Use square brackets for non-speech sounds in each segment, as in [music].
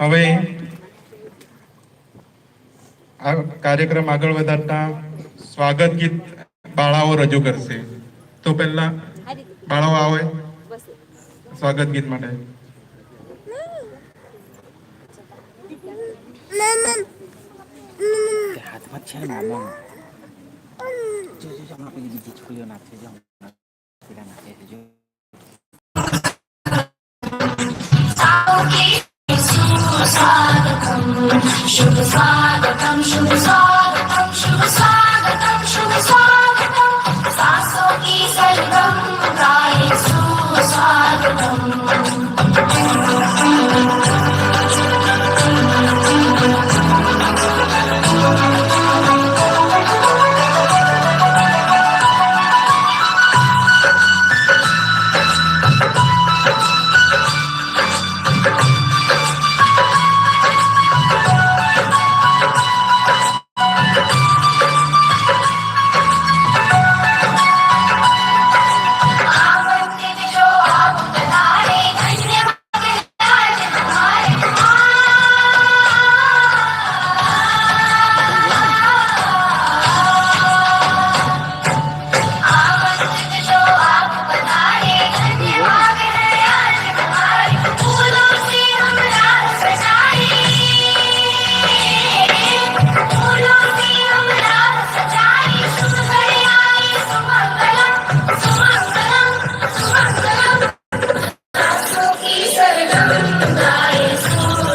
હવે આ કાર્યક્રમ આગળ વધારતા સ્વાગત ગીત બાળાઓ રજૂ કરશે. તો પહેલા બાળાઓ આવે. સ્વાગત ગીત માટે. હાથમાં જો જો હમણાં બીજી છોકરીઓ નાખશે જો નાખે જો शुर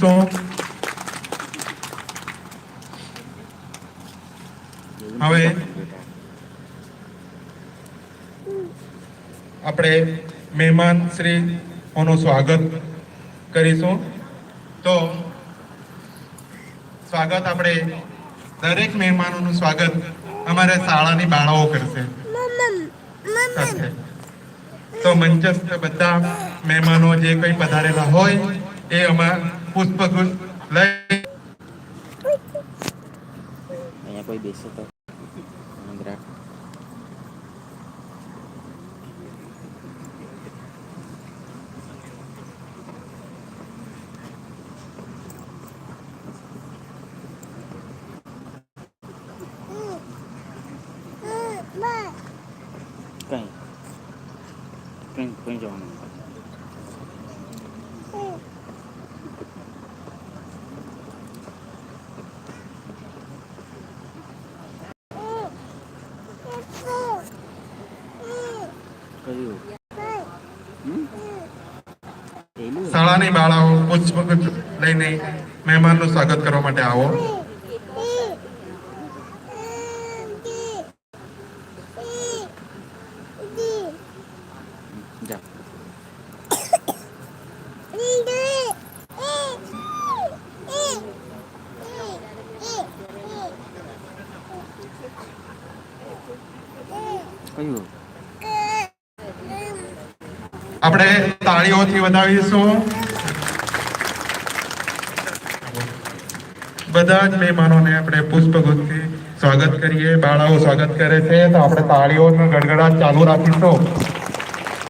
આપણે હવે આપણે મહેમાન શ્રી સ્વાગત કરીશું. તો સ્વાગત આપણે દરેક મહેમાનોનું સ્વાગત અમારે શાળાની બાળાઓ કરશે. તો મંચસ્થ બધા મહેમાનો જે કંઈ પધારેલા હોય એ અમાર પુષ્પગુચ્છ લઈ અહીંયા કોઈ બેસે તો આંધ્રા કઈ કઈ કઈ જવાનું શાળાની બાળાઓ પુષ્પગુચ્છ લઈને મહેમાનનું સ્વાગત કરવા માટે આવો જા [coughs] આપણે તાળીઓથી વધાવીશું. બધા જ મહેમાનોને આપણે પુષ્પગુથથી સ્વાગત કરીએ, બાળાઓ સ્વાગત કરે છે. તો આપણે તાળીઓનો ગડગડાટ ચાલુ રાખીશું.